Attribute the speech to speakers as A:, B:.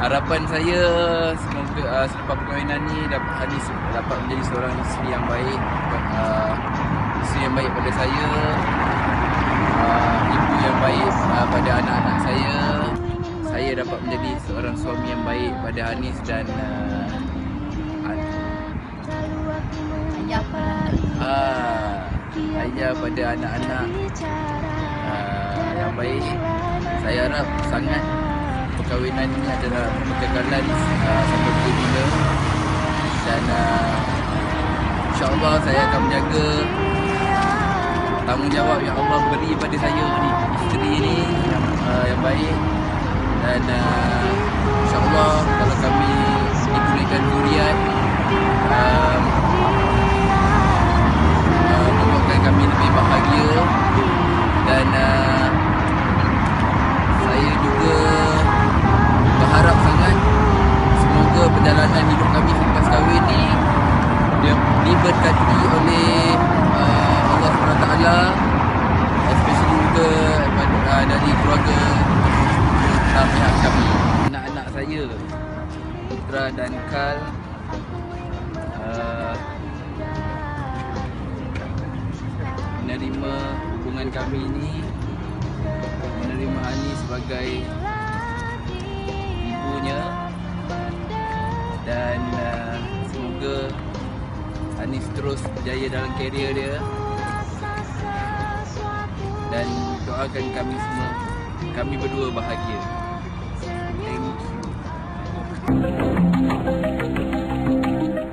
A: Harapan saya semoga uh, selepas perkahwinan ni dapat Anis dapat menjadi seorang isteri yang baik uh, isteri yang baik pada saya uh, ibu yang baik uh, pada anak-anak saya. Saya dapat menjadi seorang suami yang baik pada Anis dan uh,
B: ayah
A: pada anak-anak uh, yang baik saya harap sangat perkahwinan ini adalah kekekalan uh, sampai bila-bila dan uh, insyaAllah saya akan menjaga tanggungjawab yang Allah beri pada saya ni isteri diberkati oleh uh, Allah SWT especially juga uh, dari keluarga uh, pihak kami. Anak-anak saya Putra dan Kal uh, menerima hubungan kami ini menerima Ani sebagai Anis terus berjaya dalam karier dia. Dan doakan kami semua kami berdua bahagia. Thank you